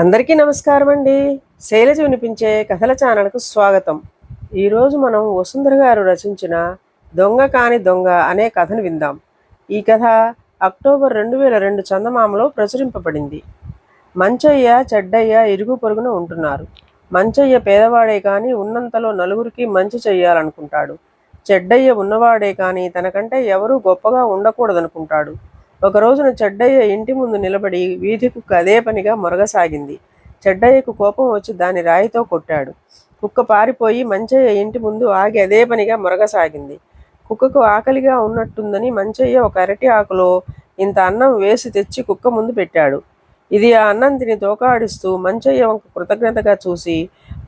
అందరికీ నమస్కారం అండి. శైలజ వినిపించే కథల ఛానల్కు స్వాగతం. ఈరోజు మనం వసుంధర గారు రచించిన దొంగ కాని దొంగ అనే కథను విందాం. ఈ కథ అక్టోబర్ రెండు వేల రెండు చందమామలో ప్రచురింపబడింది. మంచయ్య చెడ్డయ్య ఇరుగు పొరుగున ఉంటున్నారు. మంచయ్య పేదవాడే కానీ ఉన్నంతలో నలుగురికి మంచి చెయ్యాలనుకుంటాడు. చెడ్డయ్య ఉన్నవాడే కానీ తనకంటే ఎవరూ గొప్పగా ఉండకూడదనుకుంటాడు. ఒక రోజున చెడ్డయ్య ఇంటి ముందు నిలబడి వీధి కుక్క అదే పనిగా మొరగసాగింది. చెడ్డయ్యకు కోపం వచ్చి దాని రాయితో కొట్టాడు. కుక్క పారిపోయి మంచయ్య ఇంటి ముందు ఆగి అదే పనిగా మొరగసాగింది. కుక్కకు ఆకలిగా ఉన్నట్టుందని మంచయ్య ఒక అరటి ఆకులో ఇంత అన్నం వేసి తెచ్చి కుక్క ముందు పెట్టాడు. ఇది ఆ అన్నం తిని తోకాడిస్తూ మంచయ్య వంక కృతజ్ఞతగా చూసి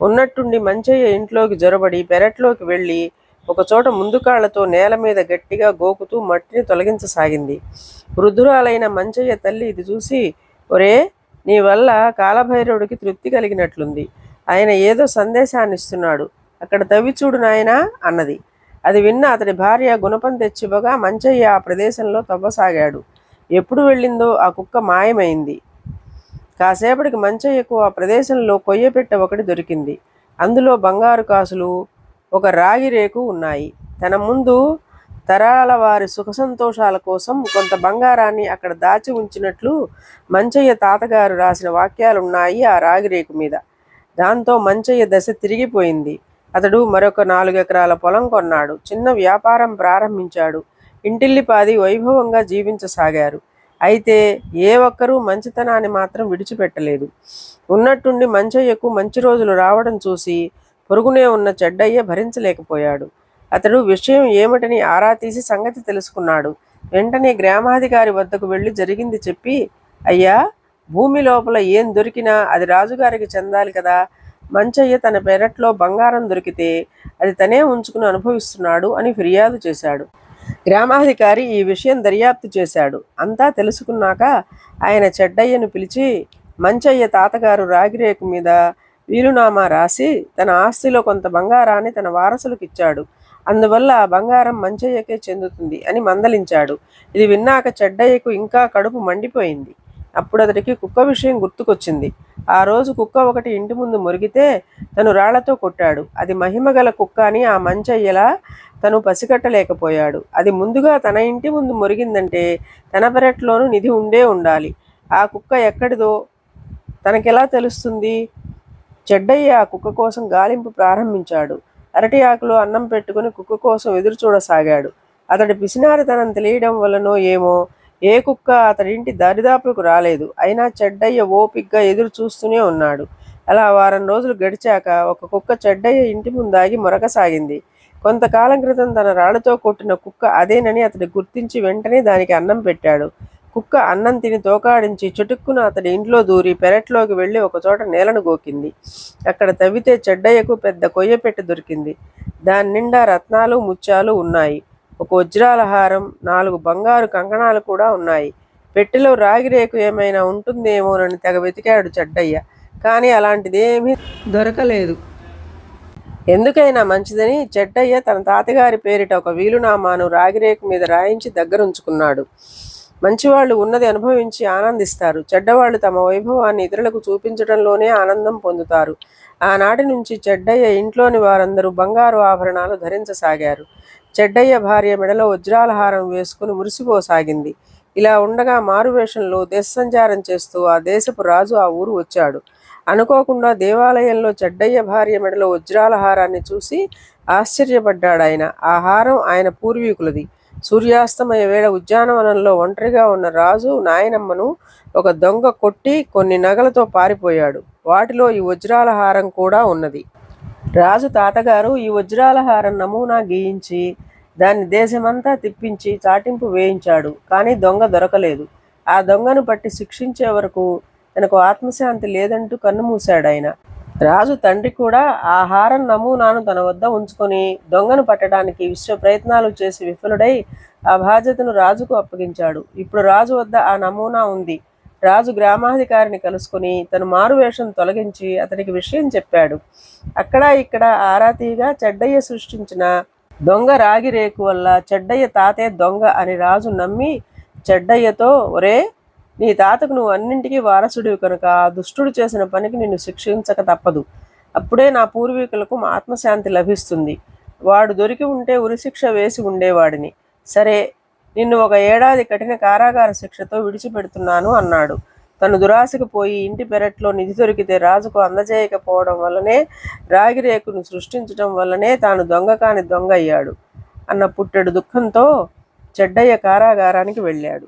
ఉన్నట్టుండి మంచయ్య ఇంట్లోకి జొరబడి పెరట్లోకి వెళ్ళి ఒకచోట ముందుకాళ్ళతో నేల మీద గట్టిగా గోకుతూ మట్టిని తొలగించసాగింది. వృద్ధురాలైన మంచయ్య తల్లి ఇది చూసి ఒరే నీ వల్ల కాలభైరవుడికి తృప్తి కలిగినట్లుంది. ఆయన ఏదో సందేశాన్ని ఇస్తున్నాడు అక్కడ తవ్వి చూడు నాయనా అన్నది. అది విన్న అతడి భార్య గుణపం తెచ్చివ్వగా మంచయ్య ఆ ప్రదేశంలో తవ్వసాగాడు. ఎప్పుడు వెళ్ళిందో ఆ కుక్క మాయమైంది. కాసేపటికి మంచయ్యకు ఆ ప్రదేశంలో కొయ్యపెట్ట ఒకటి దొరికింది. అందులో బంగారు కాసులు ఒక రాగి రేకు ఉన్నాయి. తన ముందు తరాల వారి సుఖ సంతోషాల కోసం కొంత బంగారాన్ని అక్కడ దాచి ఉంచినట్లు మంచయ్య తాతగారు రాసిన వాక్యాలున్నాయి ఆ రాగి రేకు మీద. దాంతో మంచయ్య దశ తిరిగిపోయింది. అతడు మరొక నాలుగు ఎకరాల పొలం కొన్నాడు. చిన్న వ్యాపారం ప్రారంభించాడు. ఇంటిల్లిపాది వైభవంగా జీవించసాగారు. అయితే ఏ ఒక్కరూ మంచితనాన్ని మాత్రం విడిచిపెట్టలేదు. ఉన్నట్టుండి మంచయ్యకు మంచి రోజులు రావడం చూసి పొరుగునే ఉన్న చెడ్డయ్య భరించలేకపోయాడు. అతడు విషయం ఏమిటని ఆరా తీసి సంగతి తెలుసుకున్నాడు. వెంటనే గ్రామాధికారి వద్దకు వెళ్ళి జరిగింది చెప్పి అయ్యా భూమి లోపల ఏం దొరికినా అది రాజుగారికి చెందాలి కదా. మంచయ్య తన పెరట్లో బంగారం దొరికితే అది తనే ఉంచుకుని అనుభవిస్తున్నాడు అని ఫిర్యాదు చేశాడు. గ్రామాధికారి ఈ విషయం దర్యాప్తు చేశాడు. అంతా తెలుసుకున్నాక ఆయన చెడ్డయ్యను పిలిచి మంచయ్య తాతగారు రాగిరేకు మీద వీలునామా రాసి తన ఆస్తిలో కొంత బంగారాన్ని తన వారసులకు ఇచ్చాడు. అందువల్ల ఆ బంగారం మంచయ్యకే చెందుతుంది అని మందలించాడు. ఇది విన్నాక చెడ్డయ్యకు ఇంకా కడుపు మండిపోయింది. అప్పుడు అతడికి కుక్క విషయం గుర్తుకొచ్చింది. ఆ రోజు కుక్క ఒకటి ఇంటి ముందు మురిగితే తను రాళ్ళతో కొట్టాడు. అది మహిమగల కుక్క అని ఆ మంచయ్యలా తను పసిగట్టలేకపోయాడు. అది ముందుగా తన ఇంటి ముందు మురిగిందంటే తన పెరట్లోనూ నిధి ఉండే ఉండాలి. ఆ కుక్క ఎక్కడిదో తనకెలా తెలుస్తుంది? చెడ్డయ్య ఆ కుక్క కోసం గాలింపు ప్రారంభించాడు. అరటి ఆకులో అన్నం పెట్టుకుని కుక్క కోసం ఎదురు చూడసాగాడు. అతడి పిసినారితనం తెలియడం వల్లనో ఏమో ఏ కుక్క అతడింటి దరిదాపులకు రాలేదు. అయినా చెడ్డయ్య ఓపిగ్గా ఎదురు చూస్తూనే ఉన్నాడు. అలా వారం రోజులు గడిచాక ఒక కుక్క చెడ్డయ్య ఇంటి ముందాగి మొరకసాగింది కొంతకాలం క్రితం తన రాళ్ళతో కొట్టిన కుక్క అదేనని అతడు గుర్తించి వెంటనే దానికి అన్నం పెట్టాడు. కుక్క అన్నం తిని తోకాడించి చుటుక్కున అతడి ఇంట్లో దూరి పెరట్లోకి వెళ్ళి ఒకచోట నేలను గోకింది. అక్కడ తవ్వితే చెడ్డయ్యకు పెద్ద కొయ్య పెట్టి దొరికింది. దాని నిండా రత్నాలు ముత్యాలు ఉన్నాయి. ఒక వజ్రాల హారం నాలుగు బంగారు కంకణాలు కూడా ఉన్నాయి. పెట్టెలో రాగి రేకు ఏమైనా ఉంటుందేమోనని తెగ వెతికాడు చెడ్డయ్య. కానీ అలాంటిదేమీ దొరకలేదు. ఎందుకైనా మంచిదని చెడ్డయ్య తన తాతగారి పేరిట ఒక వీలునామాను రాగిరేకు మీద రాయించి దగ్గరుంచుకున్నాడు. మంచివాళ్ళు ఉన్నది అనుభవించి ఆనందిస్తారు. చెడ్డవాళ్ళు తమ వైభవాన్ని ఇతరులకు చూపించడంలోనే ఆనందం పొందుతారు. ఆనాటి నుంచి చెడ్డయ్య ఇంట్లోని వారందరూ బంగారు ఆభరణాలు ధరించసాగారు. చెడ్డయ్య భార్య మెడలో వజ్రాలహారం వేసుకుని మురిసిపోసాగింది. ఇలా ఉండగా మారువేషంలో దేశ సంచారం చేస్తూ ఆ దేశపు రాజు ఆ ఊరు వచ్చాడు. అనుకోకుండా దేవాలయంలో చెడ్డయ్య భార్య మెడలో వజ్రాల హారాన్ని చూసి ఆశ్చర్యపడ్డాడు ఆయన ఆ హారం ఆయన పూర్వీకులది. సూర్యాస్తమయ వేళ ఉద్యానవనంలో ఒంటరిగా ఉన్న రాజు నాయనమ్మను ఒక దొంగ కొట్టి కొన్ని నగలతో పారిపోయాడు. వాటిలో ఈ వజ్రాల హారం కూడా ఉన్నది. రాజు తాతగారు ఈ వజ్రాల హారం నమూనా గీయించి దాన్ని దేశమంతా తిప్పించి చాటింపు వేయించాడు. కానీ దొంగ దొరకలేదు. ఆ దొంగను పట్టి శిక్షించే వరకు తనకు ఆత్మశాంతి లేదంటూ కన్నుమూశాడు ఆయన రాజు తండ్రి కూడా ఆహారం నమూనాను తన వద్ద ఉంచుకొని దొంగను పట్టడానికి విశ్వ ప్రయత్నాలు చేసి విఫలుడై ఆ బాధ్యతను రాజుకు అప్పగించాడు. ఇప్పుడు రాజు వద్ద ఆ నమూనా ఉంది. రాజు గ్రామాధికారిని కలుసుకుని తను మారువేషం తొలగించి అతనికి విషయం చెప్పాడు. అక్కడ ఇక్కడ ఆరాతీగా చెడ్డయ్య సృష్టించిన దొంగ రాగి రేకు వల్ల చెడ్డయ్య తాతే దొంగ అని రాజు నమ్మి చెడ్డయ్యతో ఒరే నీ తాతకు నువ్వు అన్నింటికీ వారసుడివి కనుక ఆ దుష్టుడు చేసిన పనికి నిన్ను శిక్షించక తప్పదు. అప్పుడే నా పూర్వీకులకు ఆత్మశాంతి లభిస్తుంది. వాడు దొరికి ఉంటే ఉరిశిక్ష వేసి ఉండేవాడిని. సరే నిన్ను ఒక ఏడాది కఠిన కారాగార శిక్షతో విడిచిపెడుతున్నాను అన్నాడు. తను దురాశకు పోయి ఇంటి పెరట్లో నిధి దొరికితే రాజుకు అందజేయకపోవడం వల్లనే రాగిరేకును సృష్టించడం వల్లనే తాను దొంగ కాని దొంగ అయ్యాడు. అన్న పుట్టెడు దుఃఖంతో చెడ్డయ్య కారాగారానికి వెళ్ళాడు.